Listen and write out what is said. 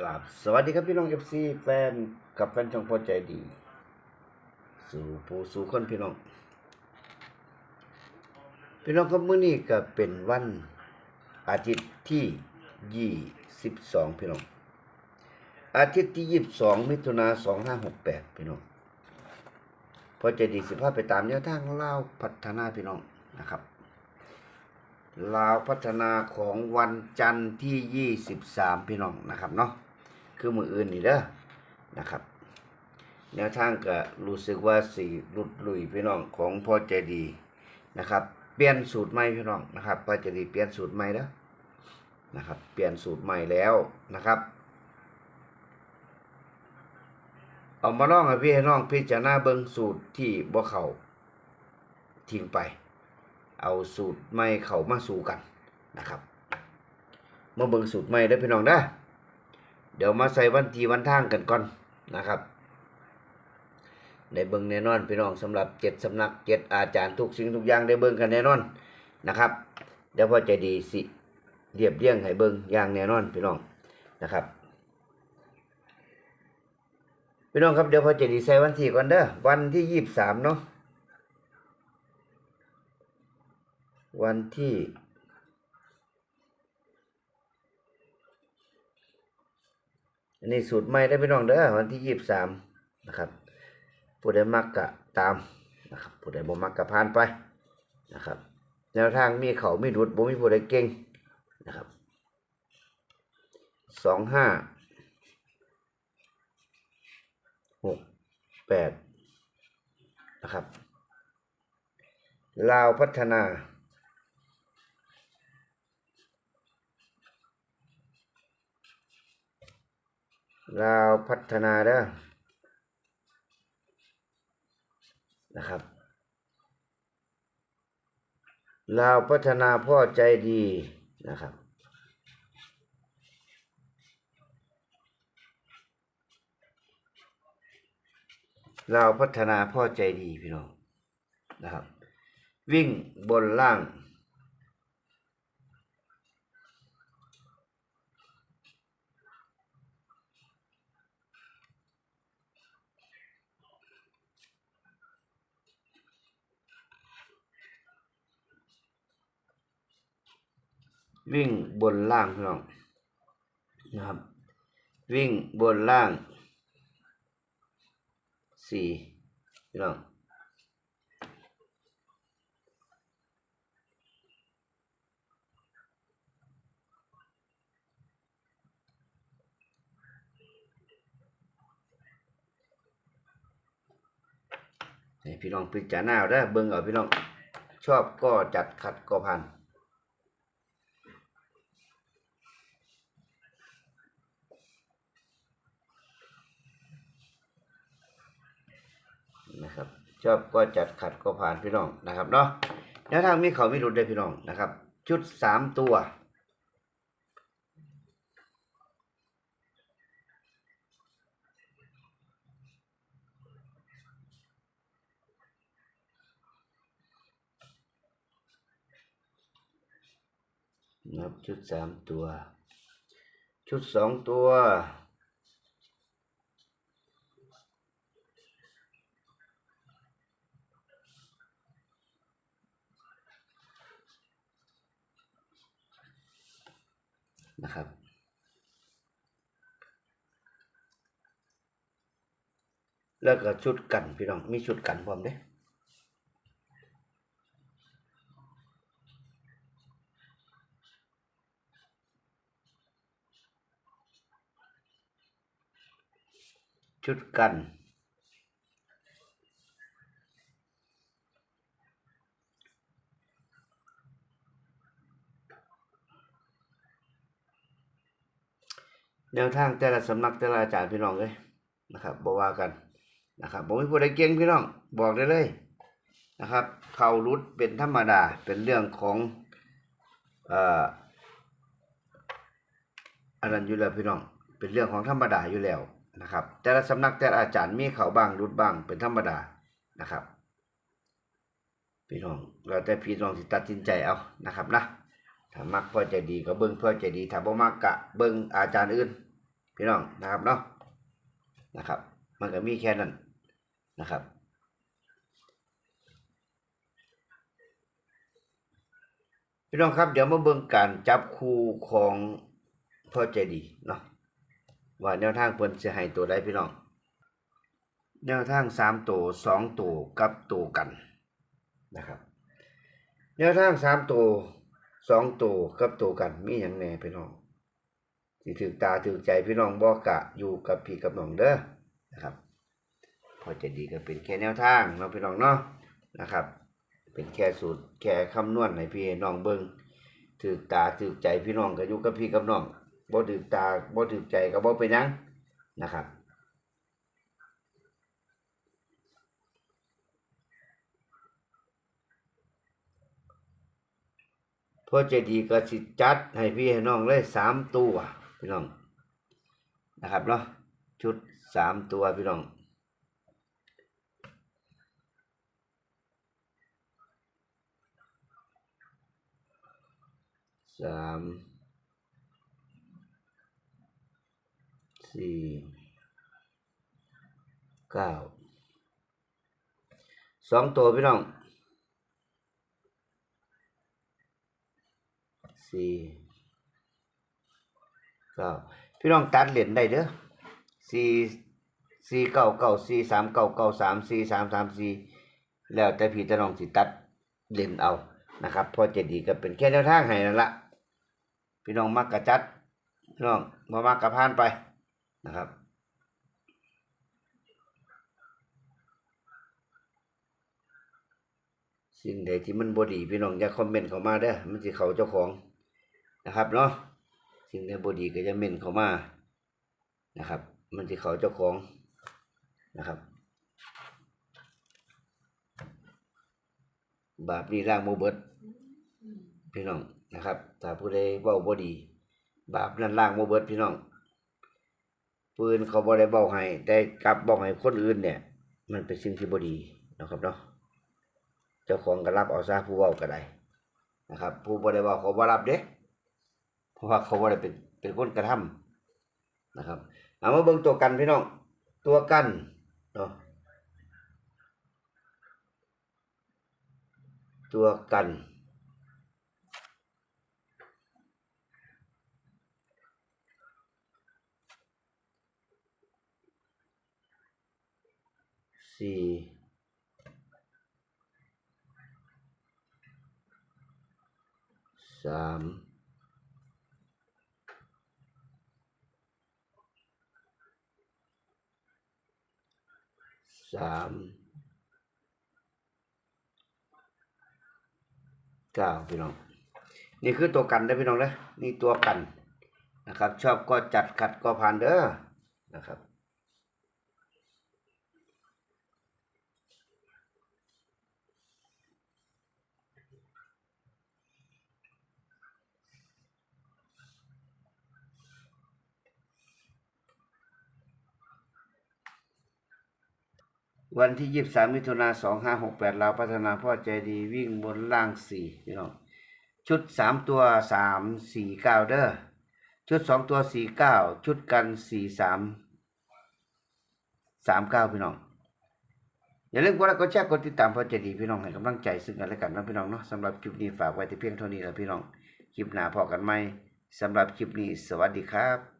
กราบสวัสดีครับพี่น้องเอฟซีแฟนกับแฟนช่องพอใจดี สู่ผู้สู่คนพี่น้อง พี่น้องครับมื้อนี้ก็เป็นวันอาทิตย์ที่ยี่สิบสองพี่น้อง อาทิตย์ที่ยี่สิบสองมิถุนาสองห้าหกแปดพี่น้องพอใจดีสิพาพไปตามแนวทางเล่าพัฒนาพี่น้องนะครับลาวพัฒนาของวันจันทร์ที่ 23 พี่น้องนะครับเนาะ คือมืออื่นนี่เด้อนะครับ แนวทางก็รู้สึกว่าสีหลุดลุยพี่น้องของพ่อใจดีนะครับ เปลี่ยนสูตรใหม่พี่น้องนะครับพ่อใจดีเปลี่ยนสูตรใหม่แล้วนะครับ เปลี่ยนสูตรใหม่แล้วนะครับเอามาน้องให้พี่ให้น้องพิจารณาเบิ่งสูตรที่บ่เข้าทิ้งไป เอาสูตรใหม่เข้ามาสู่กันนะครับมาเบิ่งสูตรใหม่ได้พี่น้องเด้ เดี๋ยวมาใส่วันที่วันทางกันก่อนนะครับได้เบิ่งแน่นอนพี่น้องสำหรับเจ็ดสำนักเจ็ดอาจารย์ทุกสิ่งทุกอย่างได้เบิ่งกันแน่นอนนะครับเดี๋ยวพอใจดีสิเรียบเรียงให้เบิ่งอย่างแน่นอนพี่น้องนะครับพี่น้องครับเดี๋ยวพอใจดีใส่วันที่ก่อนเด้อวันที่ยี่สิบสามเนาะวันที่ อันนี้สูตรใหม่ได้พี่น้องเด้อวันที่ยี่สิบสามนะครับผู้ใดมักกะตามนะครับผู้ใดบ่มักกะผ่านไปนะครับแนวทางมีเขามีดุดบ่มีผู้ใดเก่งนะครับสองห้าหกแปดนะครับลาวพัฒนา ลาวพัฒนาเด้อนะครับลาวพัฒนาพ่อใจดีนะครับลาพัฒนาพ่อใจดีพี่น้องนะครับ วิ่งบนล่าง วิ่งบนล่างพี่น้องนะครับ วิ่งบนล่างสี่พี่น้องพี่น้องพิจารณาเอาได้เบิ่งเอาพี่น้อง ชอบก็จัดขัดก็ผ่าน นะครับ ชอบก็จัดขัดก็ผ่านพี่น้องนะครับเนาะแนวทางมีเขามีรุดได้พี่น้องนะครับ ชุดสามตัวนะครับชุดสามตัว ชุดสองตัว นะครับ แล้วก็ชุดกันพี่น้อง มีชุดกันพร้อมเด้ชุดกัน แนวทางแต่ละสำนักแต่ละอาจารย์พี่น้องเลยนะครับบอกว่ากันนะครับผมไม่พูดอะไรเก่งพี่น้องบอกได้เลยนะครับเขารุดเป็นธรรมดาเป็นเรื่องของอ่ออันนั้นอยู่แล้วพี่น้อง เป็นเรื่องของธรรมดาอยู่แล้วนะครับ แต่ละสำนักแต่ละอาจารย์มีเขาบ้างรุดบ้างเป็นธรรมดานะครับ พี่น้องเราแต่พี่น้องสิตัดสินใจเอานะครับนะถ้ามักพอใจดีก็เบิ้งพอใจดีถ้าบ่มักกะเบิ้งอาจารย์อื่น พี่น้องนะครับเนาะนะครับ มันก็มีแค่นั้นนะครับพี่น้องครับเดี๋ยวมาเบิ่งการจับคู่ของพ่อใจดีเนาะว่าแนวทางเพิ่นสิให้ตัวใดพี่น้อง แนวทางสามตัวสองตัวกับตัวกันนะครับ แนวทางสามตัวสองตัวกับตัวกันมีอย่างแหน่พี่น้อง ที่ถือตาถือใจพี่น้องบอกกะอยู่กับพี่กับน้องเด้อนะครับ พอจะดีก็เป็นแค่แนวทางเนาะพี่น้องเนาะนะครับ เป็นแค่สูตรแค่คำนวณให้พี่น้องเบิ่งถือตาถือใจพี่น้องก็อยู่กับพี่กับน้องบ่ถือตาบ่ถือใจก็บ่เป็นยังนะครับพอจะดีก็สิจัดให้พี่ให้น้องเลยสามตัว พี่น้องนะครับเนาะชุดสามตัวพี่น้องสามสี่เก้าสองตัวพี่น้องสี่ เก้าพี่น้องตัดเหรียญได้เด้อสี่สี่เก้าเก้าสี่สามเก้าเก้าสามสี่สามสามสี่แล้วแต่พี่จะน้องสิตัดเหรียญเอานะครับพอจะดีก็เป็นแค่แนวทางให้นั่นละพี่น้องมักกระจัดพี่น้องมามักกระพานไปนะครับสิ่งใดที่มันบดีพี่น้องอย่าคอมเมนต์เข้ามาเด้อมันสิเขาเจ้าของนะครับเนาะ สิ่งใดบดีก็จะเมนเข้ามานะครับ มันสิเขาเจ้าของนะครับ บาปนี้ล่างโมเบิดพี่น้องนะครับถ้าผู้ใดเว้าบดี บาปนั้นล่างโมเบิดพี่น้องปืนเขาบ่ได้เบ้าให้แต่กลับบอกให้คนอื่นเนี่ย มันเป็นสิ่งที่บดีนะครับเนาะเจ้าของก็รับเอาซะผู้เว้าก็ได้นะครับ ผู้บ่ได้เว้าเขาบ่รับเด้ เพราะว่าเขาบ่ได้เป็นเป็นคนกระทำนะครับเอามาเบิ่งตัวกันพี่น้องตัวกันเนาะตัวกันสี่สาม สามเก้าพี่น้อง นี่คือตัวกันได้พี่น้องนะนี่ตัวกันนะครับ ชอบก็จัดขัดก็ผ่านเด้อนะครับ วันที่ยี่สิบสามมิถุนาสองห้าหกแปดเราพัฒนาพ่อใจดีวิ่งบนล่างสี่พี่น้องชุดสามตัวสามสี่เก้าเด้อชุดสองตัวสี่เก้าชุดกันสี่สามสามเก้าพี่น้องอย่าลืมกดไลค์กดแชร์กดติดตามพ่อใจดีพี่น้องให้กำลังใจซึ่งกันและกันนะพี่น้องเนาะสำหรับคลิปนี้ฝากไว้แต่เพียงเท่านี้แหละพี่น้องคลิปหน้าพอกันไหมสำหรับคลิปนี้สวัสดีครับ